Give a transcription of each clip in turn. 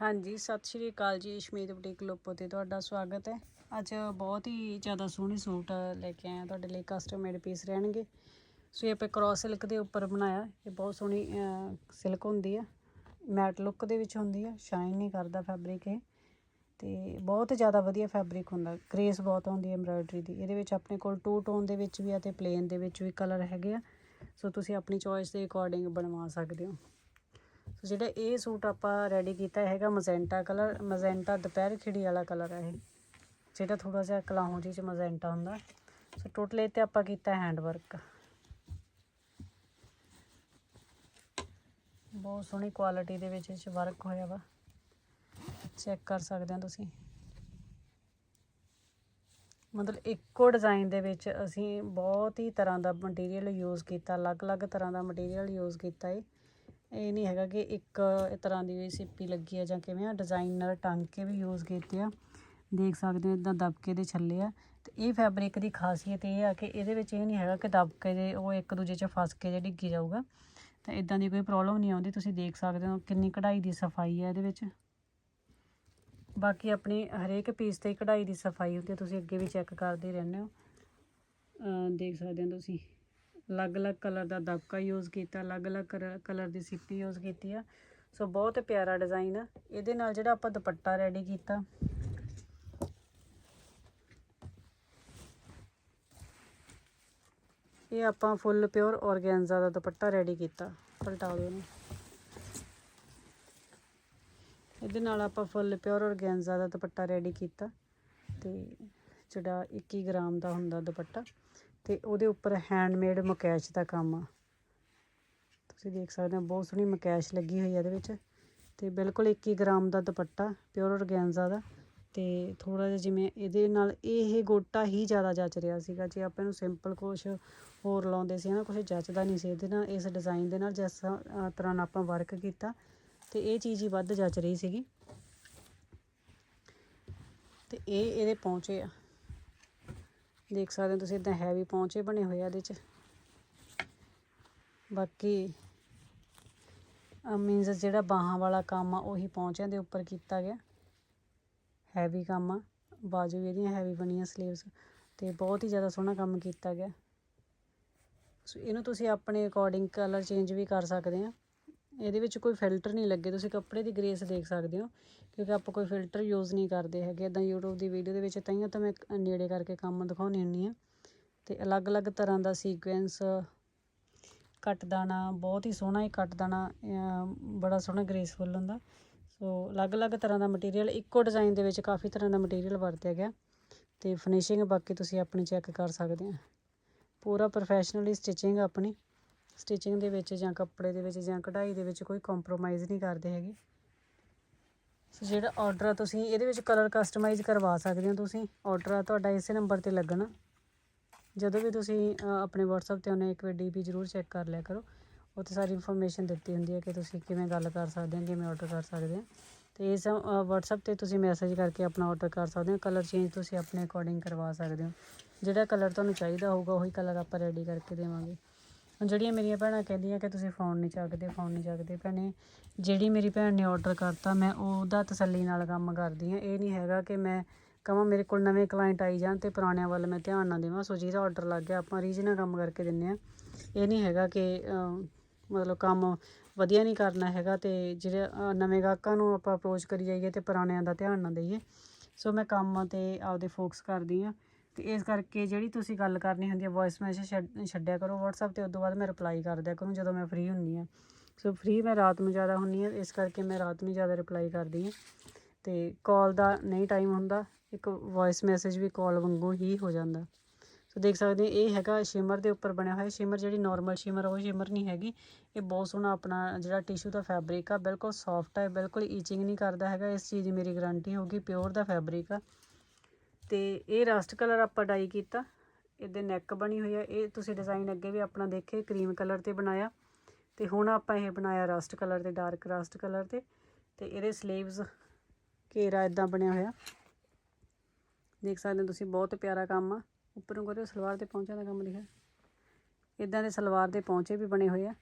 ਹਾਂਜੀ, ਸਤਿ ਸ਼੍ਰੀ ਅਕਾਲ ਜੀ, ਇਸ਼ਮੀਤ ਬੁਟੀਕ ਲੋਪੋ ਤੇ ਤੁਹਾਡਾ ਸਵਾਗਤ ਹੈ। ਅੱਜ ਬਹੁਤ ਹੀ ਜ਼ਿਆਦਾ ਸੋਹਣੇ ਸੂਟ ਲੈ ਕੇ ਆਇਆ ਤੁਹਾਡੇ ਲਈ ਕਸਟਮ ਮੇਡ ਪੀਸ ਰਹਿਣਗੇ। ਸੋ ਇਹ ਆਪਾਂ ਕ੍ਰਾਸ ਸਿਲਕ ਦੇ ਉੱਪਰ ਬਣਾਇਆ, ਇਹ ਬਹੁਤ ਸੋਹਣੀ ਸਿਲਕ ਹੁੰਦੀ ਆ ਮੈਟ ਲੁੱਕ ਦੇ ਵਿੱਚ ਹੁੰਦੀ ਆ ਸ਼ਾਈਨ ਨਹੀਂ ਕਰਦਾ ਫੈਬਰਿਕ ਇਹ। ਤੇ ਬਹੁਤ ਜ਼ਿਆਦਾ ਵਧੀਆ ਫੈਬਰਿਕ ਹੁੰਦਾ ਗ੍ਰੇਸ ਬਹੁਤ ਆਉਂਦੀ ਹੈ ਐਮਬ੍ਰਾਇਡਰੀ ਦੀ। ਇਹਦੇ ਵਿੱਚ ਆਪਣੇ ਕੋਲ ਟੂ ਟੋਨ ਦੇ ਵਿੱਚ ਵੀ ਆ ਤੇ ਪਲੇਨ ਦੇ ਵਿੱਚ ਵੀ ਕਲਰ ਹੈਗੇ ਆ। ਸੋ ਤੁਸੀਂ ਆਪਣੀ ਚੋਇਸ ਦੇ ਅਕੋਰਡਿੰਗ ਬਣਵਾ ਸਕਦੇ ਹੋ। ਸੋ ਜਿਹੜਾ ਇਹ ਸੂਟ ਆਪਾਂ ਰੈਡੀ ਕੀਤਾ ਹੈਗਾ ਮਜ਼ੈਂਟਾ ਕਲਰ ਮਜ਼ੈਂਟਾ ਦੁਪਹਿਰ ਖਿੜੀ ਵਾਲਾ ਕਲਰ ਹੈ ਇਹ। ਜਿਹੜਾ ਥੋੜਾ ਜਿਹਾ ਕਲਾਹੋਂ ਜੀ ਚ ਮਜ਼ੈਂਟਾ ਹੁੰਦਾ। ਸੋ ਟੋਟਲ ਇਹ ਤੇ ਆਪਾਂ ਕੀਤਾ ਹੈਂਡ ਵਰਕ ਬਹੁਤ ਸੋਹਣੀ ਕੁਆਲਿਟੀ ਦੇ ਵਿੱਚ ਇਹ 'ਚ ਵਰਕ ਹੋਇਆ ਵਾ। ਚੈੱਕ ਕਰ ਸਕਦੇ ਹੋ ਤੁਸੀਂ। ਮਤਲਬ ਇੱਕੋ ਡਿਜ਼ਾਈਨ ਦੇ ਵਿੱਚ ਅਸੀਂ ਬਹੁਤ ਹੀ ਤਰ੍ਹਾਂ ਦਾ ਮਟੀਰੀਅਲ ਯੂਜ਼ ਕੀਤਾ, ਅਲੱਗ-ਅਲੱਗ ਤਰ੍ਹਾਂ ਦਾ ਮਟੀਰੀਅਲ ਯੂਜ਼ ਕੀਤਾ ਹੈ ਇਹ ਨਹੀਂ ਹੈਗਾ ਕਿ ਇੱਕ ਤਰ੍ਹਾਂ ਦੀ ਸਿੱਪੀ ਲੱਗੀ ਆ ਜਾਂ ਕਿਵੇਂ ਆ ਡਿਜ਼ਾਈਨਰ ਟਾਂਕੇ ਵੀ ਯੂਜ਼ ਕੀਤੇ ਆ। ਦੇਖ ਸਕਦੇ ਹੋ ਇਦਾਂ ਦਬਕੇ ਦੇ ਛੱਲੇ ਆ। ਤੇ ਇਹ ਫੈਬਰਿਕ ਦੀ ਖਾਸੀਅਤ ਇਹ ਆ ਕਿ ਇਹਦੇ ਵਿੱਚ ਇਹ ਨਹੀਂ ਹੈਗਾ ਕਿ ਦਬਕੇ ਦੇ ਉਹ ਇੱਕ ਦੂਜੇ 'ਚ ਫਸ ਕੇ ਜੇ ਡਿੱਗੀ ਜਾਊਗਾ। ਤਾਂ ਇਦਾਂ ਦੀ ਕੋਈ ਪ੍ਰੋਬਲਮ ਨਹੀਂ ਆਉਂਦੀ। ਤੁਸੀਂ ਦੇਖ ਸਕਦੇ ਹੋ ਕਿੰਨੀ ਕਢਾਈ ਦੀ ਸਫ਼ਾਈ ਆ ਇਹਦੇ ਵਿੱਚ। ਬਾਕੀ ਆਪਣੀ ਹਰੇਕ ਪੀਸ ਤੇ ਕਢਾਈ ਦੀ ਸਫ਼ਾਈ ਹੁੰਦੀ ਤੁਸੀਂ ਅੱਗੇ ਵੀ ਚੈੱਕ ਕਰਦੇ ਰਹਿੰਦੇ ਹੋ। ਦੇਖ ਸਕਦੇ ਹੋ ਤੁਸੀਂ। ਅਲੱਗ-ਅਲੱਗ ਕਲਰ ਦਾ ਦਬਕਾ ਯੂਜ਼ ਕੀਤਾ, ਅਲੱਗ-ਅਲੱਗ ਕਲਰ ਦੀ ਸਿੱਪੀ ਯੂਜ਼ ਕੀਤੀ ਆ। ਸੋ ਬਹੁਤ ਪਿਆਰਾ ਡਿਜ਼ਾਈਨ ਆ। ਇਹਦੇ ਨਾਲ ਜਿਹੜਾ ਆਪਾਂ ਦੁਪੱਟਾ ਰੈਡੀ ਕੀਤਾ। ਇਹ ਆਪਾਂ ਫੁੱਲ ਪਿਓਰ ਆਰਗੈਂਜ਼ਾ ਦਾ ਦੁਪੱਟਾ ਰੈਡੀ ਕੀਤਾ। ਪਲਟਾ ਦਿਓ ਇਹਨੂੰ। ਇਹਦੇ ਨਾਲ ਆਪਾਂ ਫੁੱਲ ਪਿਓਰ ਆਰਗੈਂਜ਼ਾ ਦਾ ਦੁਪੱਟਾ ਰੈਡੀ ਕੀਤਾ। ਤੇ ਜਿਹੜਾ 21 ਗ੍ਰਾਮ ਦਾ ਹੁੰਦਾ ਦੁਪੱਟਾ। ਤੇ ਉਹਦੇ ਉੱਪਰ ਹੈਂਡਮੇਡ ਮਕੈਸ਼ ਦਾ ਕੰਮ ਆ। ਤੁਸੀਂ ਦੇਖ ਸਕਦੇ ਹੋ, ਬਹੁਤ ਸੋਹਣੀ ਮਕੈਸ਼ ਲੱਗੀ ਹੋਈ ਹੈ ਇਹਦੇ ਵਿੱਚ। ਤੇ ਬਿਲਕੁਲ 21 ਗ੍ਰਾਮ ਦਾ ਦੁਪੱਟਾ ਪਿਓਰ ਆਰਗੈਂਜ਼ਾ ਦਾ। ਤੇ ਥੋੜਾ ਜਿਹਾ ਜਿਵੇਂ ਇਹਦੇ ਨਾਲ ਇਹ ਗੋਟਾ ਹੀ ਜ਼ਿਆਦਾ ਜੱਚ ਰਿਹਾ ਸੀਗਾ। ਜੇ ਆਪਾਂ ਇਹਨੂੰ ਸਿੰਪਲ ਕੁਛ ਹੋਰ ਲਾਉਂਦੇ ਸੀ ਨਾ ਕੁਛ ਜੱਚਦਾ ਨਹੀਂ ਸੀ ਇਹਦੇ ਨਾਲ। ਇਸ ਡਿਜ਼ਾਈਨ ਦੇ ਨਾਲ ਜਿਸ ਤਰ੍ਹਾਂ ਨਾਲ ਆਪਾਂ ਵਰਕ ਕੀਤਾ, ਤੇ ਇਹ ਚੀਜ਼ ਹੀ ਵੱਧ ਜੱਚ ਰਹੀ ਸੀਗੀ। ਤੇ ਇਹ ਇਹਦੇ ਪਹੁੰਚੇ ਆ। ਦੇਖ ਸਕਦੇ ਹੋ ਤੁਸੀਂ, ਇਦਾਂ ਹੈਵੀ ਪਹੁੰਚੇ ਬਣੇ ਹੋਏ ਆ ਇਹਦੇ ਚ। ਬਾਕੀ ਮੀਨਸ ਜਿਹੜਾ ਬਾਹਾਂ ਵਾਲਾ ਕੰਮ ਆ, ਉਹੀ ਪਹੁੰਚਿਆਂ ਦੇ ਉੱਪਰ ਕੀਤਾ ਗਿਆ। ਹੈਵੀ ਕੰਮ ਆ। ਬਾਜੂ ਇਹਦੀਆਂ ਹੈਵੀ ਬਣੀਆਂ ਸਲੀਵਸ ਤੇ ਬਹੁਤ ਹੀ ਜ਼ਿਆਦਾ ਸੋਹਣਾ ਕੰਮ ਕੀਤਾ ਗਿਆ। ਸੋ ਇਹਨੂੰ ਤੁਸੀਂ ਆਪਣੇ ਅਕੋਰਡਿੰਗ ਕਲਰ ਚੇਂਜ ਵੀ ਕਰ ਸਕਦੇ ਆ। ਇਹਦੇ ਵਿੱਚ ਕੋਈ ਫਿਲਟਰ ਨਹੀਂ ਲੱਗੇ, ਤੁਸੀਂ ਕੱਪੜੇ ਦੀ ਗ੍ਰੇਸ ਦੇਖ ਸਕਦੇ ਹੋ, ਕਿਉਂਕਿ ਆਪਾਂ ਕੋਈ ਫਿਲਟਰ ਯੂਜ਼ ਨਹੀਂ ਕਰਦੇ ਹੈਗੇ ਇਦਾਂ YouTube ਦੀ ਵੀਡੀਓ ਦੇ ਵਿੱਚ ਤਾਈਆਂ ਤਾਂ ਮੈਂ ਨੇੜੇ ਕਰਕੇ ਕੰਮ ਦਿਖਾਉਣੀ ਹੁੰਨੀ ਆ ਤੇ ਅਲੱਗ-ਅਲੱਗ ਤਰ੍ਹਾਂ ਦਾ ਸੀਕੁਐਂਸ ਕੱਟ ਦਾਣਾ, ਬਹੁਤ ਹੀ ਸੋਹਣਾ ਹੀ ਕੱਟ ਦਾਣਾ ਬੜਾ ਸੋਹਣਾ ਗ੍ਰੇਸਫੁੱਲ ਹੁੰਦਾ। ਸੋ ਅਲੱਗ-ਅਲੱਗ ਤਰ੍ਹਾਂ ਦਾ ਮਟੀਰੀਅਲ ਇੱਕੋ ਡਿਜ਼ਾਈਨ ਦੇ ਵਿੱਚ ਕਾਫੀ ਤਰ੍ਹਾਂ ਦਾ ਮਟੀਰੀਅਲ ਵਰਤਿਆ ਗਿਆ। ਤੇ ਫਿਨਿਸ਼ਿੰਗ ਬਾਕੀ ਤੁਸੀਂ ਆਪਣੀ ਚੈੱਕ ਕਰ ਸਕਦੇ ਆ ਪੂਰਾ ਪ੍ਰੋਫੈਸ਼ਨਲੀ ਸਟਿਚਿੰਗ ਆਪਣੀ। ਸਟਿਚਿੰਗ ਦੇ ਵਿੱਚ ਜਾਂ ਕੱਪੜੇ ਦੇ ਵਿੱਚ ਜਾਂ ਕਢਾਈ ਦੇ ਵਿੱਚ ਕੋਈ ਕੰਪਰੋਮਾਈਜ਼ ਨਹੀਂ ਕਰਦੇ ਹੈਗੇ। ਸੋ ਜਿਹੜਾ ਆਰਡਰ ਆ ਤੁਸੀਂ ਇਹਦੇ ਵਿੱਚ ਕਲਰ ਕਸਟਮਾਈਜ਼ ਕਰਵਾ ਸਕਦੇ ਹੋ ਤੁਸੀਂ। ਆਰਡਰ ਆ ਤੁਹਾਡਾ ਇਸੇ ਨੰਬਰ ਤੇ ਲੱਗਣਾ। ਜਦੋਂ ਵੀ ਤੁਸੀਂ ਆਪਣੇ WhatsApp ਤੇ ਉਹਨੇ ਇੱਕ ਵਾਰ ਡੀਪੀ ਜ਼ਰੂਰ ਚੈੱਕ ਕਰ ਲਿਆ ਕਰੋ। ਉੱਥੇ ਸਾਰੀ ਇਨਫੋਰਮੇਸ਼ਨ ਦਿੱਤੀ ਹੁੰਦੀ ਹੈ ਕਿ ਤੁਸੀਂ ਕਿਵੇਂ ਗੱਲ ਕਰ ਸਕਦੇ ਹੋ, ਕਿਵੇਂ ਆਰਡਰ ਕਰ ਸਕਦੇ ਹੋ। ਤੇ ਇਸ WhatsApp ਤੇ ਤੁਸੀਂ ਮੈਸੇਜ ਕਰਕੇ ਆਪਣਾ ਆਰਡਰ ਕਰ ਸਕਦੇ ਹੋ। ਕਲਰ ਚੇਂਜ ਤੁਸੀਂ ਆਪਣੇ ਅਕੋਰਡਿੰਗ ਕਰਵਾ ਸਕਦੇ ਹੋ। ਜਿਹੜਾ ਕਲਰ ਤੁਹਾਨੂੰ ਚਾਹੀਦਾ ਹੋਊਗਾ, ਉਹੀ ਕਲਰ ਆਪਾਂ ਰੈਡੀ ਕਰਕੇ ਦੇਵਾਂਗੇ। ਜਿਹੜੀਆਂ ਮੇਰੀਆਂ ਭੈਣਾਂ ਕਹਿੰਦੀਆਂ ਕਿ ਤੁਸੀਂ ਫੋਨ ਨਹੀਂ ਚੱਕਦੇ ਫੋਨ ਨਹੀਂ ਚੱਕਦੇ, ਭੈਣੇ, ਜਿਹੜੀ ਮੇਰੀ ਭੈਣ ਨੇ ਆਰਡਰ ਕਰਤਾ, ਮੈਂ ਉਹਦਾ ਤਸੱਲੀ ਨਾਲ ਕੰਮ ਕਰਦੀ ਹਾਂ। ਇਹ ਨਹੀਂ ਹੈਗਾ ਕਿ ਮੈਂ ਕਹਾਂ ਮੇਰੇ ਕੋਲ ਨਵੇਂ ਕਲਾਇੰਟ ਆਈ ਜਾਣ ਤੇ ਪੁਰਾਣਿਆਂ ਵੱਲ ਮੈਂ ਧਿਆਨ ਨਾ ਦੇਵਾਂ। ਸੋ ਜਿਹਦਾ ਆਰਡਰ ਲੱਗ ਗਿਆ, ਆਪਾਂ ਰੀਜਨਲ ਕੰਮ ਕਰਕੇ ਦਿੰਨੇ ਆ ਇਹ ਨਹੀਂ ਹੈਗਾ ਕਿ ਮਤਲਬ ਕੰਮ ਵਧੀਆ ਨਹੀਂ ਕਰਨਾ ਹੈਗਾ ਤੇ ਜਿਹੜੇ ਨਵੇਂ ਗਾਹਕਾਂ ਨੂੰ ਆਪਾਂ ਅਪਰੋਚ ਕਰੀ ਜਾਈਏ ਤੇ ਪੁਰਾਣਿਆਂ ਦਾ ਧਿਆਨ ਨਾ ਦਈਏ। ਸੋ ਮੈਂ ਕੰਮ ਤੇ ਆਪਦੇ ਫੋਕਸ ਕਰਦੀ ਆ ਇਸ ਕਰਕੇ ਜਿਹੜੀ ਤੁਸੀਂ ਗੱਲ ਕਰਨੀ ਹੁੰਦੀ ਹੈ ਵੌਇਸ ਮੈਸੇਜ ਛੱਡਿਆ ਕਰੋ WhatsApp ਤੇ ਉਸ ਤੋਂ ਬਾਅਦ ਮੈਂ ਰਿਪਲਾਈ ਕਰ ਦਿਆ ਕਰੂੰ ਜਦੋਂ ਮੈਂ ਫ੍ਰੀ ਹੁੰਨੀ ਆ ਸੋ ਫ੍ਰੀ ਮੈਂ ਰਾਤ ਨੂੰ ਜ਼ਿਆਦਾ ਹੁੰਨੀ ਆ ਇਸ ਕਰਕੇ ਮੈਂ ਰਾਤ ਨੂੰ ਜ਼ਿਆਦਾ ਰਿਪਲਾਈ ਕਰਦੀ ਹਾਂ। ਤੇ ਕਾਲ ਦਾ ਨਹੀਂ ਟਾਈਮ ਹੁੰਦਾ, ਇੱਕ ਵੌਇਸ ਮੈਸੇਜ ਵੀ ਕਾਲ ਵਾਂਗੂ ਹੀ ਹੋ ਜਾਂਦਾ। ਸੋ ਦੇਖ ਸਕਦੇ ਇਹ ਹੈਗਾ ਸ਼ਿਮਰ ਦੇ ਉੱਪਰ ਬਣਿਆ ਹੋਇਆ ਸ਼ਿਮਰ ਜਿਹੜੀ ਨਾਰਮਲ ਸ਼ਿਮਰ ਉਹ ਸ਼ਿਮਰ ਨਹੀਂ ਹੈਗੀ। ਇਹ ਬਹੁਤ ਸੋਹਣਾ ਆਪਣਾ ਜਿਹੜਾ ਟਿਸ਼ੂ ਦਾ ਫੈਬਰਿਕ ਆ, ਬਿਲਕੁਲ ਸੌਫਟ ਹੈ ਬਿਲਕੁਲ ਈਚਿੰਗ ਨਹੀਂ ਕਰਦਾ ਹੈਗਾ, ਇਸ ਚੀਜ਼ ਦੀ ਮੇਰੀ ਗਾਰੰਟੀ ਹੋਗੀ ਪਿਓਰ ਦਾ ਫੈਬਰਿਕ ਆ। ਤੇ ਇਹ ਰਸਟ ਕਲਰ ਆਪਾਂ ਡਾਈ ਕੀਤਾ। ਇਹਦੇ ਨੈਕ ਬਣੀ ਹੋਈ ਆ। ਇਹ ਤੁਸੀਂ ਡਿਜ਼ਾਈਨ ਅੱਗੇ ਵੀ ਆਪਣਾ ਦੇਖੇ ਕਰੀਮ ਕਲਰ ਤੇ ਬਣਾਇਆ। ਤੇ ਹੁਣ ਆਪਾਂ ਇਹ ਬਣਾਇਆ ਰਸਟ ਕਲਰ ਤੇ ਡਾਰਕ ਰਸਟ ਕਲਰ ਤੇ। ਤੇ ਇਹਦੇ ਸਲੀਵਸ ਘੇਰਾ ਇਦਾਂ ਬਣਿਆ ਹੋਇਆ। ਦੇਖ ਸਕਦੇ ਹੋ ਤੁਸੀਂ, ਬਹੁਤ ਪਿਆਰਾ ਕੰਮ ਆ। ਉੱਪਰੋਂ ਕਰਿਓ, ਸਲਵਾਰ ਦੇ ਪਹੁੰਚਿਆਂ ਦਾ ਕੰਮ ਲਿਖਿਆ। ਇਦਾਂ ਦੇ ਸਲਵਾਰ ਦੇ ਪਹੁੰਚੇ ਵੀ ਬਣੇ ਹੋਏ ਆ।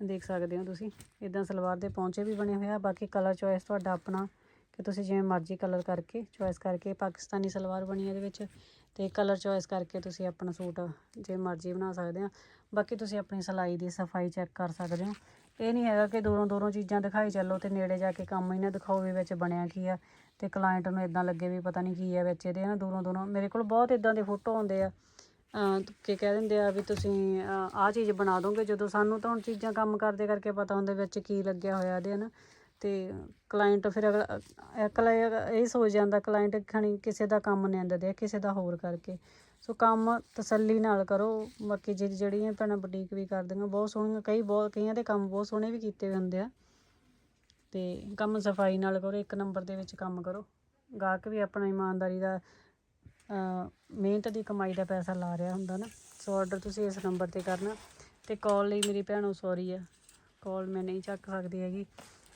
ਦੇਖ ਸਕਦੇ ਹੋ ਤੁਸੀਂ। ਇਦਾਂ ਸਲਵਾਰ ਦੇ ਪੌਂਚੇ ਵੀ ਬਣੇ ਹੋਏ ਆ। ਬਾਕੀ ਕਲਰ ਚੋਇਸ ਤੁਹਾਡਾ ਆਪਣਾ ਕਿ ਤੁਸੀਂ ਜਿਵੇਂ ਮਰਜ਼ੀ ਕਲਰ ਕਰਕੇ ਚੋਇਸ ਕਰਕੇ ਪਾਕਿਸਤਾਨੀ ਸਲਵਾਰ ਬਣੀ ਇਹਦੇ ਵਿੱਚ ਤੇ ਕਲਰ ਚੋਇਸ ਕਰਕੇ ਤੁਸੀਂ ਆਪਣਾ ਸੂਟ ਜੇ ਮਰਜ਼ੀ ਬਣਾ ਸਕਦੇ ਆ। ਬਾਕੀ ਤੁਸੀਂ ਆਪਣੀ ਸਿਲਾਈ ਦੀ ਸਫ਼ਾਈ ਚੈੱਕ ਕਰ ਸਕਦੇ ਹੋ। ਇਹ ਨਹੀਂ ਹੈਗਾ ਕਿ ਦੂਰੋਂ ਦੂਰੋਂ ਚੀਜ਼ਾਂ ਦਿਖਾਈ ਚੱਲੋ ਤੇ ਨੇੜੇ ਜਾ ਕੇ ਕੰਮ ਹੀ ਨਾ ਦਿਖਾਓ ਵੀ ਵਿੱਚ ਬਣਿਆ ਕੀ ਆ ਤੇ ਕਲਾਇੰਟ ਨੂੰ ਇਦਾਂ ਲੱਗੇ ਵੀ ਪਤਾ ਨਹੀਂ ਕੀ ਆ ਵਿੱਚ ਇਹਦੇ ਨਾ ਦੂਰੋਂ ਦੂਰੋਂ। ਮੇਰੇ ਕੋਲ ਬਹੁਤ ਇਦਾਂ ਦੇ ਫੋਟੋ ਆਉਂਦੇ ਆ। ਕਿ ਕਹਿ ਦਿੰਦੇ ਆ ਵੀ ਤੁਸੀਂ ਆਹ ਚੀਜ਼ ਬਣਾ ਦੋਗੇ ਜਦੋਂ ਸਾਨੂੰ ਤਾਂ ਹੁਣ ਚੀਜ਼ਾਂ ਕੰਮ ਕਰਦੇ ਕਰਕੇ ਪਤਾ ਹੁੰਦਾ ਵਿੱਚ ਕੀ ਲੱਗਿਆ ਹੋਇਆ ਇਹਦੇ, ਹਨ? ਤੇ ਕਲਾਇੰਟ ਫਿਰ ਅਗਲਾ ਅਕਲਾ ਇਹ ਸੋਚ ਜਾਂਦਾ ਕਲਾਇੰਟ ਖਣੀ ਕਿਸੇ ਦਾ ਕੰਮ ਨਿੰਦਦੇ ਦੇ ਕਿਸੇ ਦਾ ਹੋਰ ਕਰਕੇ। ਸੋ ਕੰਮ ਤਸੱਲੀ ਨਾਲ ਕਰੋ, ਬਾਕੀ ਜਿਹੜੀ, ਜਿਹੜੀਆਂ ਭੈਣਾਂ ਬੁਟੀਕ ਵੀ ਕਰਦੀਆਂ, ਬਹੁਤ ਸੋਹਣੀਆਂ, ਕਈ ਬਹੁਤ, ਕਈਆਂ ਦੇ ਕੰਮ ਬਹੁਤ ਸੋਹਣੇ ਵੀ ਕੀਤੇ ਹੋਏ ਹੁੰਦੇ ਆ। ਤੇ ਕੰਮ ਸਫ਼ਾਈ ਨਾਲ ਕਰੋ, ਇੱਕ ਨੰਬਰ ਦੇ ਵਿੱਚ ਕੰਮ ਕਰੋ। ਗਾਹਕ ਵੀ ਆਪਣਾ ਇਮਾਨਦਾਰੀ ਦਾ ਮਿਹਨਤ ਦੀ ਕਮਾਈ ਦਾ ਪੈਸਾ ਲਾ ਰਿਹਾ ਹੁੰਦਾ ਨਾ। ਸੋ ਆਰਡਰ ਤੁਸੀਂ ਇਸ ਨੰਬਰ ਤੇ ਕਰਨਾ ਤੇ ਕਾਲ ਲਈ ਮੇਰੀ ਭੈਣੋ ਸੌਰੀ ਆ। ਕਾਲ ਮੈਂ ਨਹੀਂ ਚੱਕ ਸਕਦੀ ਹੈਗੀ।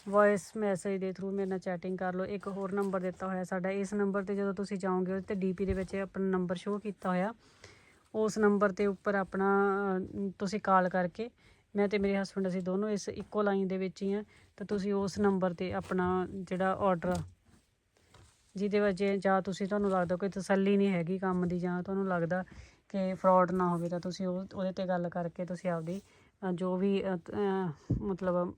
ਵੌਇਸ ਮੈਸੇਜ ਦੇ ਥਰੂ ਮੇਰੇ ਨਾਲ ਚੈਟਿੰਗ ਕਰ ਲਓ। ਇੱਕ ਹੋਰ ਨੰਬਰ ਦਿੱਤਾ ਹੋਇਆ ਸਾਡਾ। ਇਸ ਨੰਬਰ ਤੇ ਜਦੋਂ ਤੁਸੀਂ ਜਾਓਗੇ ਉਹਦੇ ਤੇ ਡੀਪੀ ਦੇ ਵਿੱਚ ਆਪਣਾ ਨੰਬਰ ਸ਼ੋਅ ਕੀਤਾ ਹੋਇਆ। ਉਸ ਨੰਬਰ ਤੇ ਉੱਪਰ ਆਪਣਾ ਤੁਸੀਂ ਕਾਲ ਕਰਕੇ ਮੈਂ ਤੇ ਮੇਰੇ ਹਸਬੰਡ ਅਸੀਂ ਦੋਨੋਂ ਇਸ ਇੱਕੋ ਲਾਈਨ ਦੇ ਵਿੱਚ ਹੀ ਆ। ਤਾਂ ਤੁਸੀਂ ਉਸ ਨੰਬਰ ਤੇ ਆਪਣਾ ਜਿਹੜਾ ਆਰਡਰ ਜਿਹਦੇ ਵਿੱਚ ਜਾਂ ਤੁਸੀਂ ਤੁਹਾਨੂੰ ਲੱਗਦਾ ਕੋਈ ਤਸੱਲੀ ਨਹੀਂ ਹੈਗੀ ਕੰਮ ਦੀ ਜਾਂ ਤੁਹਾਨੂੰ ਲੱਗਦਾ ਕਿ ਫਰਾਡ ਨਾ ਹੋਵੇ ਤਾਂ ਤੁਸੀਂ ਉਹ, ਉਹਦੇ ਤੇ ਗੱਲ ਕਰਕੇ ਤੁਸੀਂ ਆਪਦੀ ਜੋ ਵੀ ਮਤਲਬ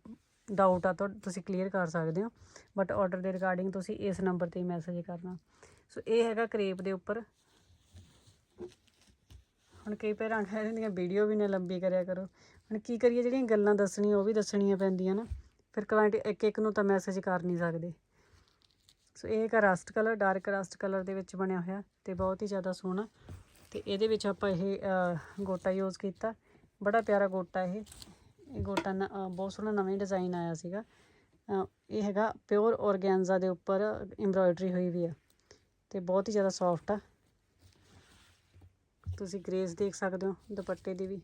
ਡਾਊਟ ਆ ਤੁਹਾ, ਤੁਸੀਂ ਕਲੀਅਰ ਕਰ ਸਕਦੇ ਹੋ। ਬਟ ਆਰਡਰ ਦੇ ਰਿਗਾਰਡਿੰਗ ਤੁਸੀਂ ਇਸ ਨੰਬਰ ਤੇ ਮੈਸੇਜ ਕਰਨਾ। ਸੋ ਇਹ ਹੈਗਾ ਕਰੇਪ ਦੇ ਉੱਪਰ। ਹੁਣ ਕਈ ਭੈਣਾਂ ਕਹਿ ਦਿੰਦੀਆਂ ਵੀਡੀਓ ਵੀ ਨਾ ਲੰਬੀ ਕਰਿਆ ਕਰੋ। ਹੁਣ ਕੀ ਕਰੀਏ, ਜਿਹੜੀਆਂ ਗੱਲਾਂ ਦੱਸਣੀਆਂ, ਉਹ ਵੀ ਦੱਸਣੀਆਂ ਪੈਂਦੀਆਂ ਨਾ। ਫਿਰ ਕਲਾਇੰਟ ਇੱਕ ਇੱਕ ਨੂੰ ਤਾਂ ਮੈਸੇਜ ਕਰ ਨਹੀਂ ਸਕਦੇ। ਸੋ ਇਹ ਹੈਗਾ rust colour, dark rust colour ਦੇ ਵਿੱਚ ਬਣਿਆ ਹੋਇਆ ਤੇ ਬਹੁਤ ਹੀ ਜ਼ਿਆਦਾ ਸੋਹਣਾ। ਤੇ ਇਹਦੇ ਵਿੱਚ ਆਪਾਂ ਇਹ ਗੋਟਾ ਯੂਜ਼ ਕੀਤਾ। ਬੜਾ ਪਿਆਰਾ ਗੋਟਾ ਇਹ। ਇਹ ਗੋਟਾ ਨ- ਬਹੁਤ ਸੋਹਣਾ ਨਵੇਂ ਡਿਜ਼ਾਈਨ ਆਇਆ ਸੀਗਾ। ਇਹ ਹੈਗਾ ਪਿਓਰ ਔਰਗੈਂਜ਼ਾ ਦੇ ਉੱਪਰ ਐਮਬ੍ਰੋਇਡਰੀ ਹੋਈ ਵੀ ਆ। ਤੇ ਬਹੁਤ ਹੀ ਜ਼ਿਆਦਾ ਸੌਫਟ ਆ। ਤੁਸੀਂ ਗ੍ਰੇਸ ਦੇਖ ਸਕਦੇ ਹੋ, ਦੁਪੱਟੇ ਦੀ ਵੀ।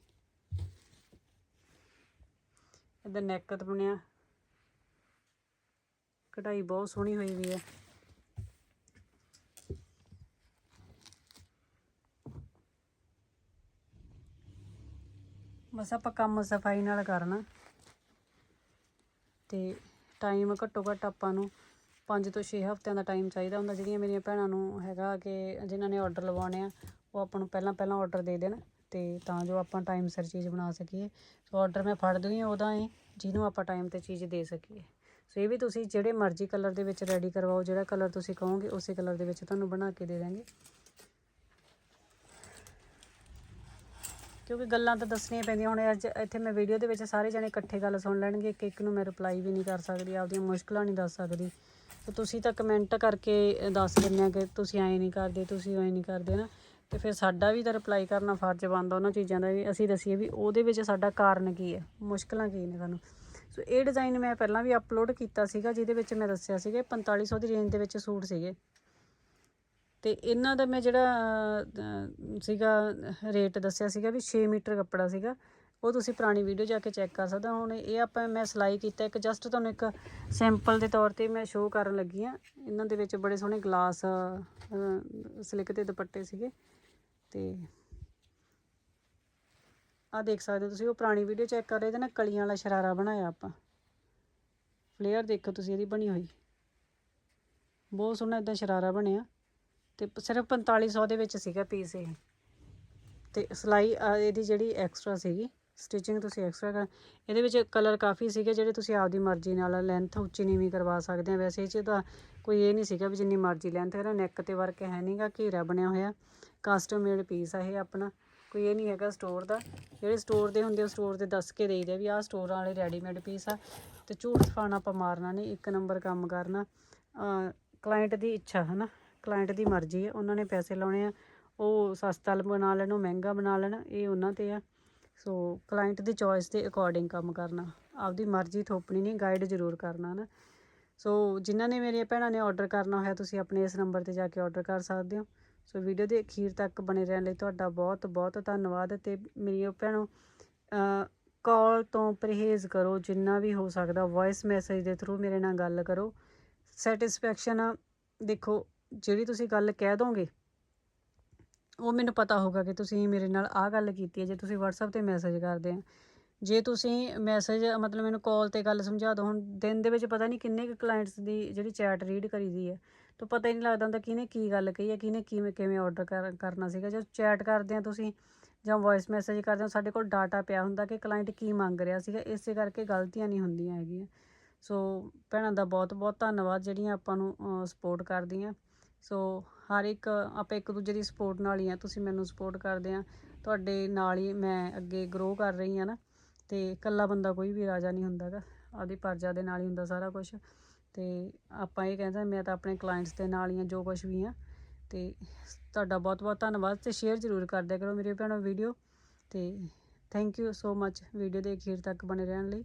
ਇਹਦਾ ਨੈਕ ਤੇ ਬਣਿਆ। ਕਢਾਈ ਬਹੁਤ ਸੋਹਣੀ ਹੋਈ ਵੀ ਹੈ ਬਸ ਆਪਾਂ ਕੰਮ ਸਫ਼ਾਈ ਨਾਲ ਕਰਨਾ। ਤੇ ਟਾਈਮ ਘੱਟੋ ਘੱਟ ਆਪਾਂ ਨੂੰ 5 ਤੋਂ 6 ਹਫ਼ਤਿਆਂ ਦਾ ਟਾਈਮ ਚਾਹੀਦਾ ਹੁੰਦਾ। ਜਿਹੜੀਆਂ ਮੇਰੀਆਂ ਭੈਣਾਂ ਨੂੰ ਹੈਗਾ ਕਿ ਜਿਨ੍ਹਾਂ ਨੇ ਆਰਡਰ ਲਵਾਉਣੇ ਆ, ਉਹ ਆਪਾਂ ਨੂੰ ਪਹਿਲਾਂ ਪਹਿਲਾਂ ਆਰਡਰ ਦੇ ਦੇਣ ਤੇ ਤਾਂ ਜੋ ਆਪਾਂ ਟਾਈਮ ਸਿਰ ਚੀਜ਼ ਬਣਾ ਸਕੀਏ। ਸੋ ਆਰਡਰ ਮੈਂ ਫੜ ਦੂੰਗੀ, ਉਹਦਾ ਹੈ ਜਿਹਨੂੰ ਆਪਾਂ ਟਾਈਮ ਤੇ ਚੀਜ਼ ਦੇ ਸਕੀਏ। ਸੋ ਇਹ ਵੀ ਤੁਸੀਂ ਜਿਹੜੇ ਮਰਜ਼ੀ ਕਲਰ ਦੇ ਵਿੱਚ ਰੈਡੀ ਕਰਵਾਓ, ਜਿਹੜਾ ਕਲਰ ਤੁਸੀਂ ਕਹੋਗੇ, ਉਸੇ ਕਲਰ ਦੇ ਵਿੱਚ ਤੁਹਾਨੂੰ ਬਣਾ ਕੇ ਦੇ ਦਾਂਗੇ ਕਿਉਂਕਿ ਗੱਲਾਂ ਤਾਂ ਦੱਸਣੀਆਂ ਪੈਂਦੀਆਂ। ਹੁਣ ਅੱਜ ਇੱਥੇ ਮੈਂ ਵੀਡੀਓ ਦੇ ਵਿੱਚ ਸਾਰੇ ਜਣੇ ਇਕੱਠੇ ਗੱਲ ਸੁਣ ਲੈਣਗੇ। ਇੱਕ ਇੱਕ ਨੂੰ ਮੈਂ ਰਿਪਲਾਈ ਵੀ ਨਹੀਂ ਕਰ ਸਕਦੀ, ਆਪਦੀਆਂ ਮੁਸ਼ਕਲਾਂ ਨਹੀਂ ਦੱਸ ਸਕਦੀ। ਤੇ ਤੁਸੀਂ ਤਾਂ ਕਮੈਂਟ ਕਰਕੇ ਦੱਸ ਦਿੰਦੇ ਆ ਕਿ ਤੁਸੀਂ ਐਂ ਨਹੀਂ ਕਰਦੇ, ਤੁਸੀਂ ਐਂ ਨਹੀਂ ਕਰਦੇ ਨਾ। ਤੇ ਫਿਰ ਸਾਡਾ ਵੀ ਤਾਂ ਰਿਪਲਾਈ ਕਰਨਾ ਫਰਜ਼ ਬਣਦਾ ਉਹਨਾਂ ਚੀਜ਼ਾਂ ਦਾ ਵੀ। ਅਸੀਂ ਦੱਸੀਏ ਵੀ ਉਹਦੇ ਵਿੱਚ ਸਾਡਾ ਕਾਰਨ ਕੀ ਹੈ, ਮੁਸ਼ਕਲਾਂ ਕੀ ਨੇ ਸਾਨੂੰ। ਸੋ ਇਹ ਡਿਜ਼ਾਈਨ ਮੈਂ ਪਹਿਲਾਂ ਵੀ ਅਪਲੋਡ ਕੀਤਾ ਸੀਗਾ, ਜਿਹਦੇ ਵਿੱਚ ਮੈਂ ਦੱਸਿਆ ਸੀਗਾ 4500 ਦੀ ਰੇਂਜ ਦੇ ਵਿੱਚ ਸੂਟ ਸੀਗੇ। ਤੇ ਇਹਨਾਂ ਦਾ ਮੈਂ ਜਿਹੜਾ ਸੀਗਾ, ਰੇਟ ਦੱਸਿਆ ਸੀਗਾ ਵੀ 6 ਮੀਟਰ ਕੱਪੜਾ ਸੀਗਾ, ਉਹ ਤੁਸੀਂ ਪੁਰਾਣੀ ਵੀਡੀਓ ਜਾ ਕੇ ਚੈੱਕ ਕਰ ਸਕਦੇ ਹੋ। ਹੁਣ ਇਹ ਆਪਾਂ, ਮੈਂ ਸਿਲਾਈ ਕੀਤਾ, ਇੱਕ ਜਸਟ ਤੁਹਾਨੂੰ ਇੱਕ ਸੈਂਪਲ ਦੇ ਤੌਰ ਤੇ ਮੈਂ ਸ਼ੋਅ ਕਰਨ ਲੱਗੀ ਆ ਇਹਨਾਂ ਦੇ ਵਿੱਚ ਬੜੇ ਸੋਹਣੇ ਗਲਾਸ ਸਲਿਕ ਦੇ ਦੁਪੱਟੇ ਸੀਗੇ। ਤੇ ਆ ਦੇਖ ਸਕਦੇ ਹੋ ਤੁਸੀਂ, ਉਹ ਪੁਰਾਣੀ ਵੀਡੀਓ ਚੈੱਕ ਕਰ ਰਹੇ ਤੇ ਨਾ ਕਲੀਆਂ ਵਾਲਾ ਸ਼ਰਾਰਾ ਬਣਾਇਆ ਆਪਾਂ। ਫਲੇਅਰ ਦੇਖੋ ਤੁਸੀਂ, ਇਹਦੀ ਬਣੀ ਹੋਈ। ਬਹੁਤ ਸੋਹਣਾ ਇਦਾਂ ਸ਼ਰਾਰਾ ਬਣਿਆ। ਤੇ ਪ- ਸਿਰਫ 4500 ਦੇ ਵਿੱਚ ਸੀਗਾ ਪੀਸ ਇਹ। ਤੇ ਸਿਲਾਈ ਇਹਦੀ ਜਿਹੜੀ ਐਕਸਟਰਾ ਸੀਗੀ ਸਟਿਚਿੰਗ ਤੁਸੀਂ ਐਕਸਟਰਾ ਕਰ ਇਹਦੇ ਵਿੱਚ ਕਲਰ ਕਾਫੀ ਸੀਗੇ ਜਿਹੜੇ ਤੁਸੀਂ ਆਪਦੀ ਮਰਜ਼ੀ ਨਾਲ ਲੈਂਥ ਉੱਚੀ ਨੀਵੀਂ ਕਰਵਾ ਸਕਦੇ ਆ। ਵੈਸੇ ਇਹ 'ਚ ਤਾਂ ਕੋਈ ਇਹ ਨਹੀਂ ਸੀਗਾ ਵੀ ਜਿੰਨੀ ਮਰਜ਼ੀ ਲੈਂਥ ਹੈ ਨਾ ਨੈਕ ਤੇ ਵਰਕ ਹੈ ਨਹੀਂਗਾ, ਘੇਰਾ ਬਣਿਆ ਹੋਇਆ। ਕਸਟਮ ਮੇਡ ਪੀਸ ਆ ਇਹ ਆਪਣਾ, ਕੋਈ ਇਹ ਨਹੀਂ ਹੈਗਾ ਸਟੋਰ ਦਾ। ਜਿਹੜੇ ਸਟੋਰ ਦੇ ਹੁੰਦੇ ਉਹ ਸਟੋਰ 'ਤੇ ਦੱਸ ਕੇ ਦੇਈਦੇ ਵੀ ਆਹ ਸਟੋਰ ਵਾਲੇ ਰੈਡੀਮੇਡ ਪੀਸ ਆ। ਤੇ ਝੂਠ ਫਾਣਾ ਆਪਾਂ ਮਾਰਨਾ ਨਹੀਂ, ਇੱਕ ਨੰਬਰ ਕੰਮ ਕਰਨਾ। ਕਲਾਇੰਟ ਦੀ ਇੱਛਾ ਹੈ ਨਾ ਕਲਾਇੰਟ ਦੀ ਮਰਜ਼ੀ ਹੈ, ਉਹਨਾਂ ਨੇ ਪੈਸੇ ਲਾਉਣੇ ਆ, ਉਹ ਸਸਤਾ ਬਣਾ ਲੈਣ, ਉਹ ਮਹਿੰਗਾ ਬਣਾ ਲੈਣ, ਇਹ ਉਹਨਾਂ ਤੇ ਆ। ਸੋ ਕਲਾਇੰਟ ਦੀ ਚੋਇਸ ਦੇ ਅਕੋਰਡਿੰਗ ਕੰਮ ਕਰਨਾ, ਆਪਦੀ ਮਰਜ਼ੀ ਥੋਪਣੀ ਨਹੀਂ ਗਾਈਡ ਜ਼ਰੂਰ ਕਰਨਾ ਨਾ। ਸੋ ਜਿਨ੍ਹਾਂ ਨੇ ਮੇਰੀਆਂ ਭੈਣਾਂ ਨੇ ਆਰਡਰ ਕਰਨਾ ਹੋਇਆ, ਤੁਸੀਂ ਆਪਣੇ ਇਸ ਨੰਬਰ ਤੇ ਜਾ ਕੇ ਆਰਡਰ ਕਰ ਸਕਦੇ ਹੋ। ਸੋ ਵੀਡੀਓ ਦੇ ਅਖੀਰ ਤੱਕ ਬਣੇ ਰਹਿਣ ਲਈ ਤੁਹਾਡਾ ਬਹੁਤ ਬਹੁਤ ਧੰਨਵਾਦ ਤੇ ਮੇਰੀ ਭੈਣੋ ਕਾਲ ਤੋਂ ਪਰਹੇਜ਼ ਕਰੋ, ਜਿੰਨਾ ਵੀ ਹੋ ਸਕਦਾ ਵੌਇਸ ਮੈਸੇਜ ਦੇ ਥਰੂ ਮੇਰੇ ਨਾਲ ਗੱਲ ਕਰੋ। ਸੈਟੀਸਫੈਕਸ਼ਨ ਦੇਖੋ ਜਿਹੜੀ ਤੁਸੀਂ ਗੱਲ ਕਹਿ ਦੋਗੇ, ਉਹ ਮੈਨੂੰ ਪਤਾ ਹੋਊਗਾ ਕਿ ਤੁਸੀਂ ਮੇਰੇ ਨਾਲ ਆਹ ਗੱਲ ਕੀਤੀ ਹੈ, ਜੇ ਤੁਸੀਂ WhatsApp ਤੇ ਮੈਸੇਜ ਕਰਦੇ ਆ। ਜੇ ਤੁਸੀਂ ਮੈਸੇਜ ਮਤਲਬ ਮੈਨੂੰ ਕਾਲ ਤੇ ਗੱਲ ਸਮਝਾ ਦਿਓ ਹੁਣ ਦਿਨ ਦੇ ਵਿੱਚ ਪਤਾ ਨਹੀਂ ਕਿੰਨੇ ਕੁ ਕਲਾਇੰਟਸ ਦੀ ਜਿਹੜੀ ਚੈਟ ਰੀਡ ਕਰੀਦੀ ਹੈ, ਤਾਂ ਪਤਾ ਹੀ ਨਹੀਂ ਲੱਗਦਾ ਹੁੰਦਾ ਕਿਹਨੇ ਕੀ ਗੱਲ ਕਹੀ ਹੈ, ਕਿਹਨੇ ਕਿਵੇਂ ਕਿਵੇਂ ਆਰਡਰ ਕਰ, ਕਰਨਾ ਸੀਗਾ। ਜਦੋਂ ਚੈਟ ਕਰਦੇ ਆ ਤੁਸੀਂ ਜਾਂ ਵੌਇਸ ਮੈਸੇਜ ਕਰਦੇ ਹੋ, ਸਾਡੇ ਕੋਲ ਡਾਟਾ ਪਿਆ ਹੁੰਦਾ ਕਿ ਕਲਾਇੰਟ ਕੀ ਮੰਗ ਰਿਹਾ ਸੀਗਾ, ਇਸੇ ਕਰਕੇ ਗਲਤੀਆਂ ਨਹੀਂ ਹੁੰਦੀਆਂ ਹੈਗੀਆਂ। ਸੋ ਭੈਣਾਂ ਦਾ ਬਹੁਤ ਬਹੁਤ ਧੰਨਵਾਦ ਜਿਹੜੀਆਂ ਆਪਾਂ ਨੂੰ ਸਪੋਰਟ ਕਰਦੀਆਂ। ਸੋ ਹਰ ਇੱਕ, ਆਪਾਂ ਇੱਕ ਦੂਜੇ ਦੀ ਸਪੋਰਟ ਨਾਲ ਹੀ ਆ, ਤੁਸੀਂ ਮੈਨੂੰ ਸਪੋਰਟ ਕਰਦੇ ਆ। ਤੁਹਾਡੇ ਨਾਲ ਹੀ ਮੈਂ ਅੱਗੇ ਗਰੋ ਕਰ ਰਹੀ ਆ ਨਾ, ਤੇ ਇਕੱਲਾ ਬੰਦਾ ਕੋਈ ਵੀ ਰਾਜਾ ਨਹੀਂ ਹੁੰਦਾ ਗਾ। ਆਪਦੀ ਪਰਜਾ ਦੇ ਨਾਲ ਹੀ ਹੁੰਦਾ ਸਾਰਾ ਕੁਝ ਤੇ ਆਪਾਂ ਇਹ ਕਹਿੰਦਾ ਮੈਂ ਤਾਂ ਆਪਣੇ ਕਲਾਇੰਟਸ ਦੇ ਨਾਲ ਹੀ ਆ, ਜੋ ਕੁਝ ਵੀ ਆ। ਤੇ ਤੁਹਾਡਾ ਬਹੁਤ ਬਹੁਤ ਧੰਨਵਾਦ ਤੇ ਸ਼ੇਅਰ ਜ਼ਰੂਰ ਕਰਦਿਆ ਕਰੋ ਮੇਰੇ ਭੈਣੋ ਵੀਡੀਓ ਤੇ thank you so much video ਦੇ ਅਖੀਰ ਤੱਕ ਬਣੇ ਰਹਿਣ ਲਈ।